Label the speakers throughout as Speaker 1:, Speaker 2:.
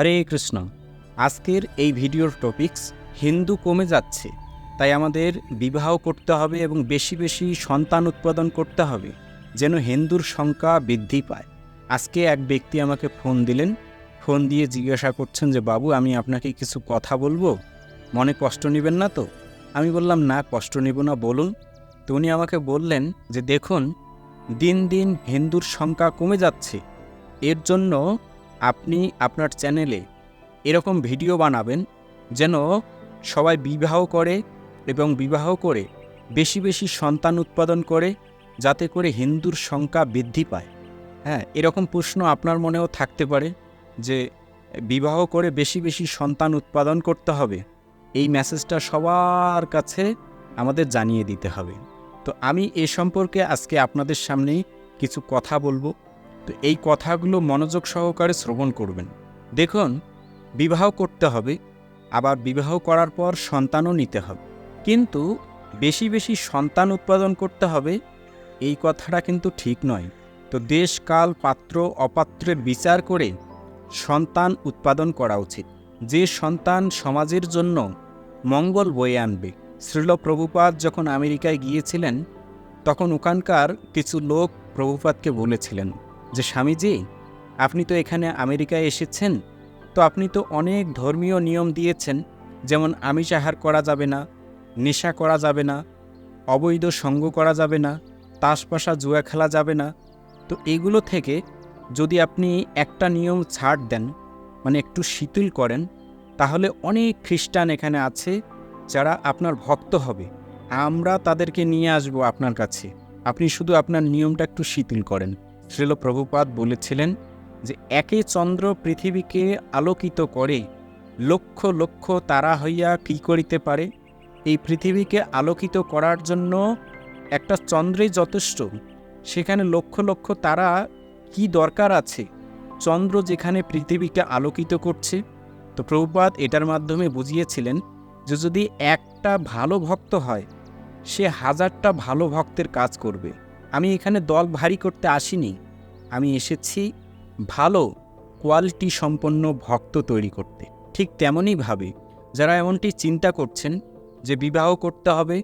Speaker 1: হরে কৃষ্ণ। আজকের এই ভিডিওর টপিকস হিন্দু কমে যাচ্ছে, তাই আমাদের বিবাহ করতে হবে এবং বেশি বেশি সন্তান উৎপাদন করতে হবে, যেন হিন্দুর সংখ্যা বৃদ্ধি পায়। আজকে এক ব্যক্তি আমাকে ফোন দিলেন, ফোন দিয়ে জিজ্ঞাসা করছেন যে, বাবু, আমি আপনাকে কিছু কথা বলব? মনে কষ্ট নেবেন না তো? আমি বললাম, না, কষ্ট নেব না, বলুন। তো উনি আমাকে বললেন যে, দেখুন, দিন দিন হিন্দুর সংখ্যা কমে যাচ্ছে। এর জন্য আপনি আপনার চ্যানেলে এরকম ভিডিও বানাবেন যেন সবাই বিবাহ করে এবং বিবাহ করে বেশি বেশি সন্তান উৎপাদন করে, যাতে করে হিন্দুর সংখ্যা বৃদ্ধি পায়। হ্যাঁ এরকম প্রশ্ন আপনার মনেও থাকতে পারে যে বিবাহ করে বেশি বেশি সন্তান উৎপাদন করতে হবে। এই মেসেজটা সবার কাছে আমাদের জানিয়ে দিতে হবে। তো আমি এ সম্পর্কে আজকে আপনাদের সামনে কিছু কথা বলব। তো এই কথাগুলো মনোযোগ সহকারে শ্রবণ করবেন। দেখুন, বিবাহ করতে হবে, আবার বিবাহ করার পর সন্তানও নিতে হবে। কিন্তু বেশি বেশি সন্তান উৎপাদন করতে হবে, এই কথাটা কিন্তু ঠিক নয়। তো দেশ, কাল, পাত্র, অপাত্রের বিচার করে সন্তান উৎপাদন করা উচিত। যে সন্তান সমাজের জন্য মঙ্গল বয়ে আনবে। শ্রীল প্রভুপাত যখন আমেরিকায় গিয়েছিলেন, তখন ওখানকার কিছু লোক প্রভুপাতকে বলেছিলেন যে স্বামীজি, আপনি তো এখানে আমেরিকায় এসেছেন, তো আপনি তো অনেক ধর্মীয় নিয়ম দিয়েছেন, যেমন আমিষ আহার করা যাবে না, নেশা করা যাবে না, অবৈধ সঙ্গ করা যাবে না, তাসপাশা জুয়া খেলা যাবে না। তো এগুলো থেকে যদি আপনি একটা নিয়ম ছাড় দেন মানে একটু শিথিল করেন, তাহলে অনেক খ্রিস্টান এখানে আছে যারা আপনার ভক্ত হবে। আমরা তাদেরকে নিয়ে আসব আপনার কাছে। আপনি শুধু আপনার নিয়মটা একটু শিথিল করেন। শ্রীল প্রভুপাদ বলেছিলেন যে একে চন্দ্র পৃথিবীকে আলোকিত করে, লক্ষ লক্ষ তারা হইয়া কী করিতে পারে? এই পৃথিবীকে আলোকিত করার জন্য একটা চন্দ্রেই যথেষ্ট। সেখানে লক্ষ লক্ষ তারা কি দরকার আছে? চন্দ্র যেখানে পৃথিবীকে আলোকিত করছে। তো প্রভুপাত এটার মাধ্যমে বুঝিয়েছিলেন যে যদি একটা ভালো ভক্ত হয়, সে হাজারটা ভালো ভক্তের কাজ করবে। আমি এখানে দল ভারী করতে আসিনি। আমি এসেছি ভালো কোয়ালিটি সম্পন্ন ভক্ত তৈরি করতে। ঠিক তেমনইভাবে যারা এমনটি চিন্তা করছেন যে বিবাহ করতে হবে,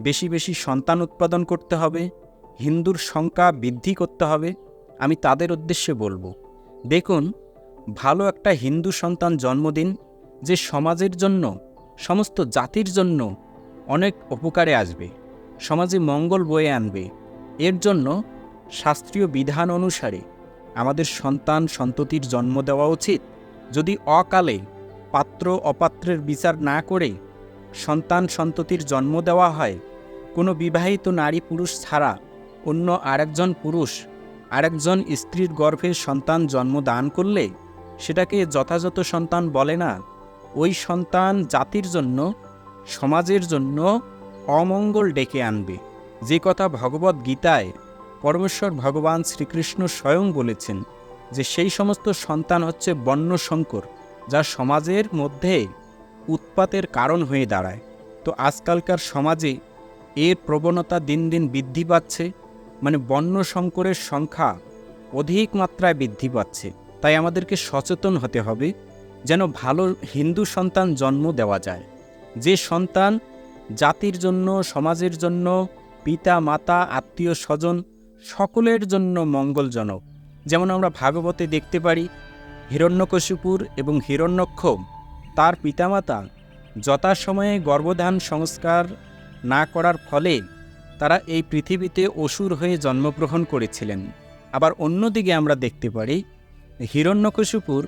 Speaker 1: বেশি বেশি সন্তান উৎপাদন করতে হবে, হিন্দুর সংখ্যা বৃদ্ধি করতে হবে, আমি তাদের উদ্দেশ্যে বলব, দেখুন, ভালো একটা হিন্দু সন্তান জন্মদিন যে সমাজের জন্য, সমস্ত জাতির জন্য অনেক উপকারে আসবে, সমাজে মঙ্গল বয়ে আনবে। এর জন্য শাস্ত্রীয় বিধান অনুসারে আমাদের সন্তান সন্ততির জন্ম দেওয়া উচিত। যদি অকালে পাত্র অপাত্রের বিচার না করে সন্তান সন্ততির জন্ম দেওয়া হয়, কোনো বিবাহিত নারী পুরুষ ছাড়া অন্য আরেকজন পুরুষ আরেকজন স্ত্রীর গর্ভে সন্তান জন্ম দান করলে সেটাকে যথাযথ সন্তান বলে না। ওই সন্তান জাতির জন্য, সমাজের জন্য অমঙ্গল ডেকে আনবে। যে কথা ভগবত গীতায় পরমেশ্বর ভগবান শ্রীকৃষ্ণ স্বয়ং বলেছেন যে সেই সমস্ত সন্তান হচ্ছে বন্য শঙ্কর যা সমাজের মধ্যে উৎপাতের কারণ হয়ে দাঁড়ায়। তো আজকালকার সমাজে এর প্রবণতা দিন দিন বৃদ্ধি পাচ্ছে মানে বন্য শঙ্করের সংখ্যা অধিক মাত্রায় বৃদ্ধি পাচ্ছে। তাই আমাদেরকে সচেতন হতে হবে যেন ভালো হিন্দু সন্তান জন্ম দেওয়া যায়। যে সন্তান জাতির জন্য, সমাজের জন্য পিতা, মাতা, আত্মীয় স্বজন সকলের জন্য মঙ্গলজনক। যেমন আমরা ভাগবতে দেখতে পারি, হিরণ্যকশিপুর এবং হিরণ্যক্ষ তার পিতামাতা যথাসময়ে গর্ভধান সংস্কার না করার ফলে তারা এই পৃথিবীতে অসুর হয়ে জন্মগ্রহণ করেছিলেন। আবার অন্যদিকে আমরা দেখতে পারি, হিরণ্যকশিপুর,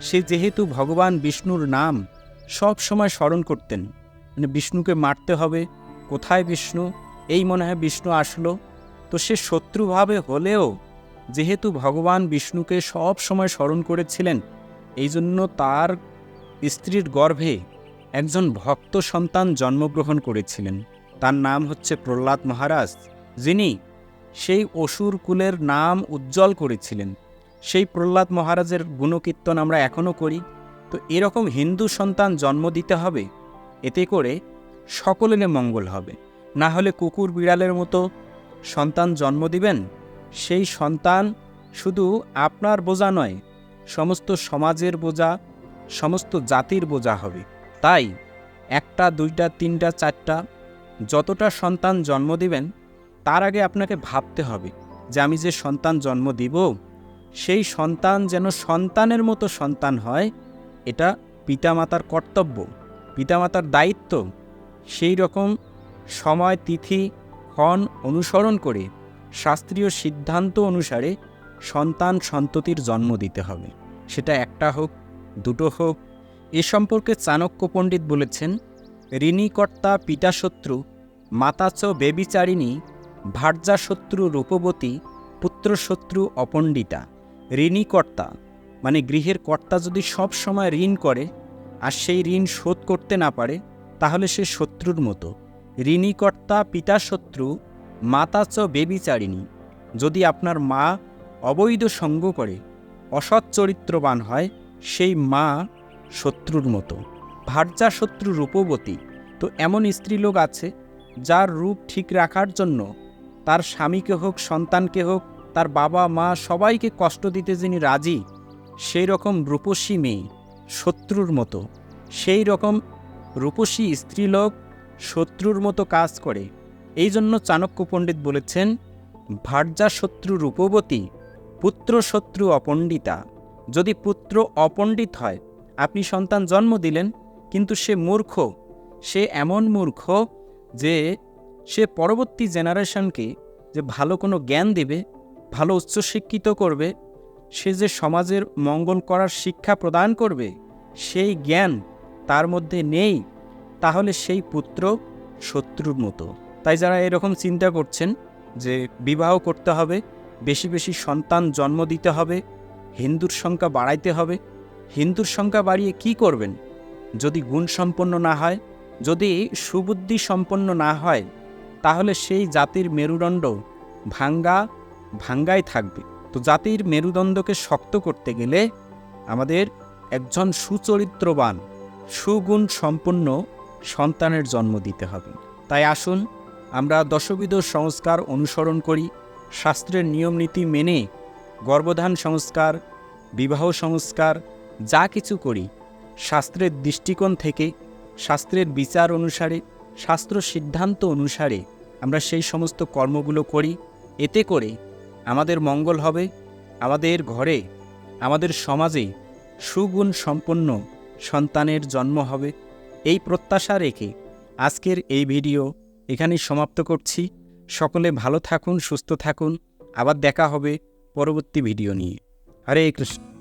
Speaker 1: সে যেহেতু ভগবান বিষ্ণুর নাম সব সময় স্মরণ করতেন। মানে বিষ্ণুকে মারতে হবে, কোথায় বিষ্ণু? এই মনে হয় বিষ্ণু আসলো। তো সে শত্রুভাবে হলেও, যেহেতু ভগবান বিষ্ণুকে সব সময় স্মরণ করেছিলেন, এই জন্য তার স্ত্রীর গর্ভে একজন ভক্ত সন্তান জন্মগ্রহণ করেছিলেন। তার নাম হচ্ছে প্রহ্লাদ মহারাজ, যিনি সেই অসুর কুলের নাম উজ্জ্বল করেছিলেন। সেই প্রহ্লাদ মহারাজের গুণকীর্তন আমরা এখনও করি। তো এরকম হিন্দু সন্তান জন্ম দিতে হবে, এতে করে সকলের মঙ্গল হবে। না হলে কুকুর বিড়ালের মতো সন্তান জন্ম দিবেন? সেই সন্তান শুধু আপনার বোঝা নয়, সমস্ত সমাজের বোঝা, সমস্ত জাতির বোঝা হবে। তাই একটা, দুইটা, তিনটা, চারটা যতটা সন্তান জন্ম দিবেন, তার আগে আপনাকে ভাবতে হবে যে আমি যে সন্তান জন্ম দিব, সেই সন্তান যেন সন্তানের মতো সন্তান হয়, এটা পিতামাতার কর্তব্য, পিতামাতার দায়িত্ব। সেই রকম সময় তিথি, ক্ষণ অনুসরণ করে শাস্ত্রীয় সিদ্ধান্ত অনুসারে সন্তান সন্ততির জন্ম দিতে হবে। সেটা একটা হোক, দুটো হোক। এ সম্পর্কে চাণক্য পণ্ডিত বলেছেন, ঋণীকর্তা পিতাশত্রু, মাতাচ বেবিচারিণী, ভার্যাশত্রু রূপবতী, পুত্রশত্রু অপণ্ডিতা। ঋণীকর্তা মানে গৃহের কর্তা যদি সব সময় ঋণ করে, আর সেই ঋণ শোধ করতে না পারে, তাহলে সে শত্রুর মতো। ঋণীকর্তা পিতাশত্রু মাতা চ বেবিচারিণী, যদি আপনার মা অবৈধ সঙ্গ করে, অসৎ চরিত্রবান হয়, সেই মা শত্রুর মতো। ভার্যা শত্রু রূপবতী, তো এমন স্ত্রীলোক আছে, যার রূপ ঠিক রাখার জন্য তার স্বামীকে হোক, সন্তানকে হোক, তার বাবা, মা সবাইকে কষ্ট দিতে যিনি রাজি, সেই রকম রূপসী মেয়ে শত্রুর মতো। সেই রকম রূপসী স্ত্রীলোক শত্রুর মতো কাজ করে। এই জন্য চাণক্য পণ্ডিত বলেছেন, ভার্যা শত্রু রূপবতী, পুত্র শত্রু অপণ্ডিতা। যদি পুত্র অপণ্ডিত হয়, আপনি সন্তান জন্ম দিলেন, কিন্তু সে মূর্খ। সে এমন মূর্খ যে, সে পরবর্তী জেনারেশনকে যে ভালো কোনো জ্ঞান দেবে, ভালো উচ্চশিক্ষিত করবে, সে যে সমাজের মঙ্গল করার শিক্ষা প্রদান করবে, সেই জ্ঞান তার মধ্যে নেই। তাহলে সেই পুত্র শত্রুর মতো। তাই যারা এরকম চিন্তা করছেন যে বিবাহ করতে হবে, বেশি বেশি সন্তান জন্ম দিতে হবে, হিন্দুর সংখ্যা বাড়াইতে হবে, হিন্দুর সংখ্যা বাড়িয়ে কি করবেন? যদি গুণসম্পন্ন না হয়, যদি সুবুদ্ধি সম্পন্ন না হয়, তাহলে সেই জাতির মেরুদণ্ড ভাঙ্গা, ভাঙ্গাই থাকবে। তো জাতির মেরুদণ্ডকে শক্ত করতে গেলে আমাদের একজন সুচরিত্রবান, সুগুণ সম্পন্ন সন্তানের জন্ম দিতে হবে। তাই আসুন, আমরা দশবিধ সংস্কার অনুসরণ করি, শাস্ত্রের নিয়মনীতি মেনে গর্ভধান সংস্কার, বিবাহ সংস্কার, যা কিছু করি, শাস্ত্রের দৃষ্টিকোণ থেকে, শাস্ত্রের বিচার অনুসারে, শাস্ত্র সিদ্ধান্ত অনুসারে আমরা সেই সমস্ত কর্মগুলো করি। এতে করে আমাদের মঙ্গল হবে, আমাদের ঘরে, আমাদের সমাজে সুগুণ সম্পন্ন সন্তানের জন্ম হবে। এই প্রত্যাশা রেখে আজকের এই ভিডিও এখানেই সমাপ্ত করছি। সকলে ভালো থাকুন, সুস্থ থাকুন। আবার দেখা হবে পরবর্তী ভিডিও নিয়ে। হরে কৃষ্ণ।